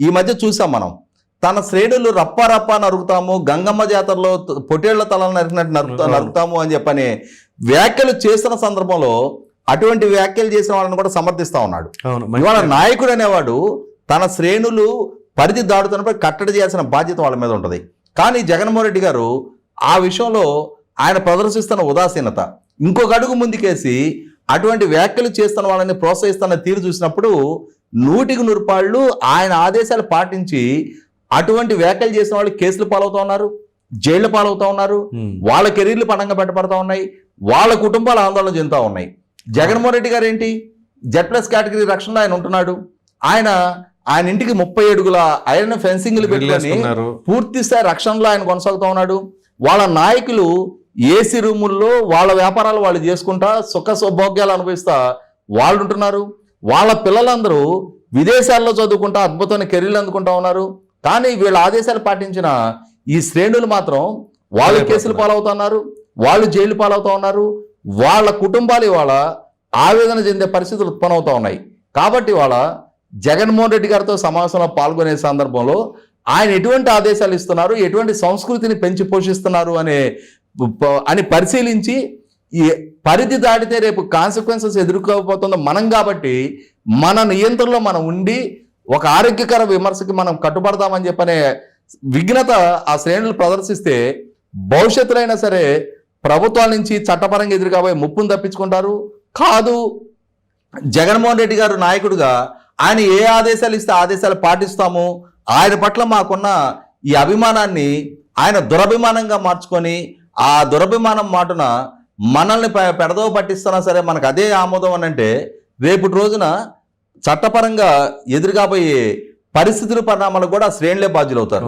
ఈ మధ్య చూసాం మనం. తన శ్రేణులు రప్ప రప్ప నరుకుతాము గంగమ్మ జాతరలో పొటేళ్ళ తలను నరికినట్టు నరుకుతా అవును. నరుకుతాము అని చెప్పని వ్యాఖ్యలు చేస్తున్న సందర్భంలో అటువంటి వ్యాఖ్యలు చేసిన వాళ్ళని కూడా సమర్థిస్తా ఉన్నాడు. ఇవాళ నాయకుడు అనేవాడు తన శ్రేణులు పరిధి దాడుతున్నప్పుడు కట్టడి చేయాల్సిన బాధ్యత వాళ్ళ మీద ఉంటుంది. కానీ జగన్మోహన్ రెడ్డి గారు ఆ విషయంలో ఆయన ప్రదర్శిస్తున్న ఉదాసీనత ఇంకొక అడుగు ముందుకేసి అటువంటి వ్యాఖ్యలు చేస్తున్న వాళ్ళని ప్రోత్సహిస్తున్న తీరు చూసినప్పుడు నూటికి నూరుపాళ్ళు ఆయన ఆదేశాలు పాటించి అటువంటి వ్యాఖ్యలు చేసిన వాళ్ళు కేసులు పాలవుతా ఉన్నారు జైళ్ళ పాలవుతా ఉన్నారు. వాళ్ళ కెరీర్లు పణంగా పెట్టబడతా ఉన్నాయి వాళ్ళ కుటుంబాలు ఆందోళన చెందుతా ఉన్నాయి. జగన్మోహన్ రెడ్డి గారు ఏంటి? జెడ్ ప్లస్ కేటగిరీ రక్షణలో ఆయన ఉంటున్నాడు. ఆయన ఆయన ఇంటికి ముప్పై అడుగుల ఐరన్ ఫెన్సింగ్లు పెట్టుకొని వదిలేసుకున్నారు. పూర్తి స్థాయి రక్షణలో ఆయన కొనసాగుతూ ఉన్నాడు. వాళ్ళ నాయకులు ఏసీ రూముల్లో వాళ్ళ వ్యాపారాలు వాళ్ళు చేసుకుంటా సుఖ సౌభాగ్యాలు అనుభవిస్తా వాళ్ళు ఉంటున్నారు వాళ్ళ పిల్లలందరూ విదేశాల్లో చదువుకుంటా అద్భుతమైన కెరీర్లు అందుకుంటా ఉన్నారు. కానీ వీళ్ళ ఆదేశాలు పాటించిన ఈ శ్రేణులు మాత్రం వాళ్ళు కేసులు పాలవుతున్నారు వాళ్ళు జైలు పాలవుతా ఉన్నారు వాళ్ళ కుటుంబాలు ఇవాళ ఆవేదన చెందే పరిస్థితులు ఉత్పన్నమవుతా ఉన్నాయి. కాబట్టి ఇవాళ జగన్మోహన్ రెడ్డి గారితో సమావేశంలో పాల్గొనే సందర్భంలో ఆయన ఎటువంటి ఆదేశాలు ఇస్తున్నారు ఎటువంటి సంస్కృతిని పెంచి పోషిస్తున్నారు అనే అని పరిశీలించి ఈ పరిధి దాటితే రేపు కాన్సిక్వెన్సెస్ ఎదుర్కోబోతుందో మనం కాబట్టి మన నియంత్రణలో మనం ఉండి ఒక ఆరోగ్యకర విమర్శకి మనం కట్టుబడతామని చెప్పనే విఘ్నత ఆ శ్రేణులు ప్రదర్శిస్తే భవిష్యత్తులో అయినా సరే ప్రభుత్వాల నుంచి చట్టపరంగా ఎదురు కాబోయే ముప్పును తప్పించుకుంటారు. కాదు జగన్మోహన్ రెడ్డి గారు నాయకుడుగా ఆయన ఏ ఆదేశాలు ఇస్తే ఆదేశాలు పాటిస్తాము. ఆయన పట్ల మాకున్న ఈ అభిమానాన్ని ఆయన దురభిమానంగా మార్చుకొని ఆ దురభిమానం మాటున మనల్ని పెడదో పట్టిస్తున్నా సరే మనకు అదే ఆమోదం అని అంటే రేపటి రోజున చట్టపరంగా ఎదురుగాబోయే పరిస్థితుల పరిణామాలు కూడా శ్రేణులే బాధ్యులవుతారు.